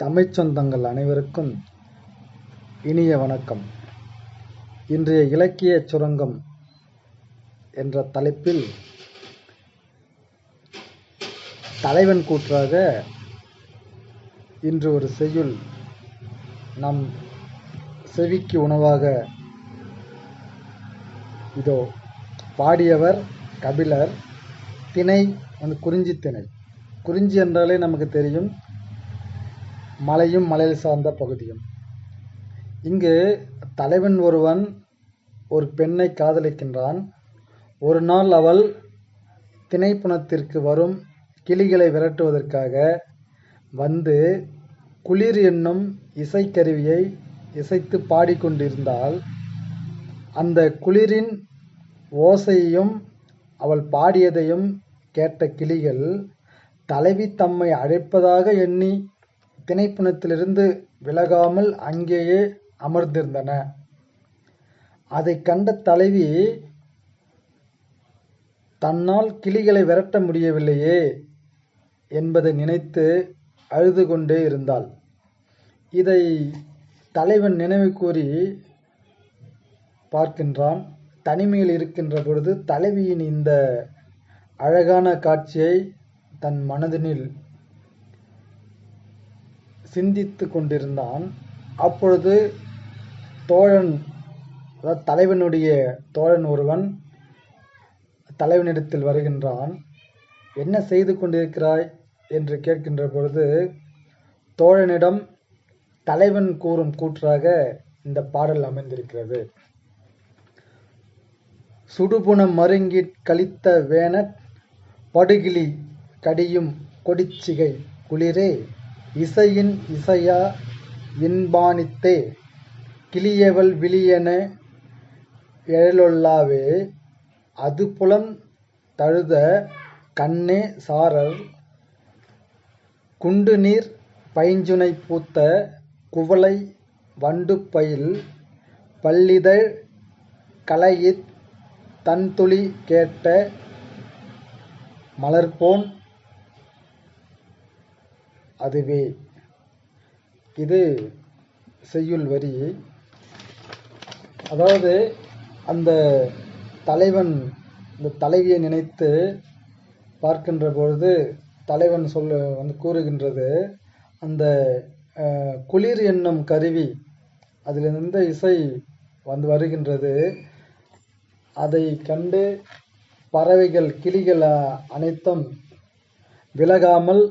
தமிழ்ச் சொந்தங்கள் அனைவருக்கும் இனிய வணக்கம். இன்றைய இலக்கியச் சுரங்கம் என்ற தலைப்பில் தலைவன் கூற்றாக இன்று ஒரு செய்யுள் நம் செவிக்கு உணவாக இதோ பாடியவர் கபிலர் திணை வந்து குறிஞ்சி திணை. குறிஞ்சி என்றாலே நமக்கு தெரியும் மலையும் மலையில் சார்ந்த பகுதியும். இங்கு தலைவன் ஒருவன் ஒரு பெண்ணை காதலிக்கின்றான். ஒரு நாள் அவள் திணைப்புணத்திற்கு வரும் கிளிகளை விரட்டுவதற்காக வந்து குளிர் என்னும் இசைக்கருவியை இசைத்து பாடிக்கொண்டிருந்தால் அந்த குளிரின் ஓசையையும் அவள் பாடியதையும் கேட்ட கிளிகள் தலைவி தம்மை அழைப்பதாக எண்ணி திணைப்புணத்திலிருந்து விலகாமல் அங்கேயே அமர்ந்திருந்தன. அதை கண்ட தலைவி தன்னால் கிளிகளை விரட்ட முடியவில்லையே என்பதை நினைத்து அழுது கொண்டே இருந்தாள். இதை தலைவன் நினைவு கூறி பார்க்கின்றான். தனிமையில் இருக்கின்ற பொழுது தலைவியின் இந்த அழகான காட்சியை தன் மனதினில் சிந்தித்து கொண்டிருந்தான் அப்பொழுது தோழன் அதாவது தலைவனுடைய தோழன் ஒருவன் தலைவனிடத்தில் வருகின்றான். என்ன செய்து கொண்டிருக்கிறாய்? என்று கேட்கின்ற பொழுது தோழனிடம் தலைவன் கூறும் கூற்றாக இந்த பாடல் அமைந்திருக்கிறது. சுடுபுணம் மருங்கி கழித்த வேண படுகிளி கடியும் கொடிச்சிகை குளிரே இசையின் இசையா இன்பானித்தே கிளியவள் விழியென எழலொல்லாவே அதுபுலம் தழுத கண்ணே சாரல் குண்டுநீர் பைஞ்சுனை பூத்த குவளை வண்டுப்பயில் பல்லிதழ் கலையித் தண்துளி கேட்ட மலர்போன் அதுவே. இது செய்யுள் வரி. அதாவது அந்த தலைவன் இந்த தலைவியை நினைத்து பார்க்கின்ற பொழுது தலைவன் சொல்ல வந்து கூறுகின்றது அந்த குளிர் என்னும் கருவி அதிலிருந்து இசை வந்து வருகின்றது. அதை கண்டு பறவைகள் கிளிகள் அனைத்தும் விலகாமல்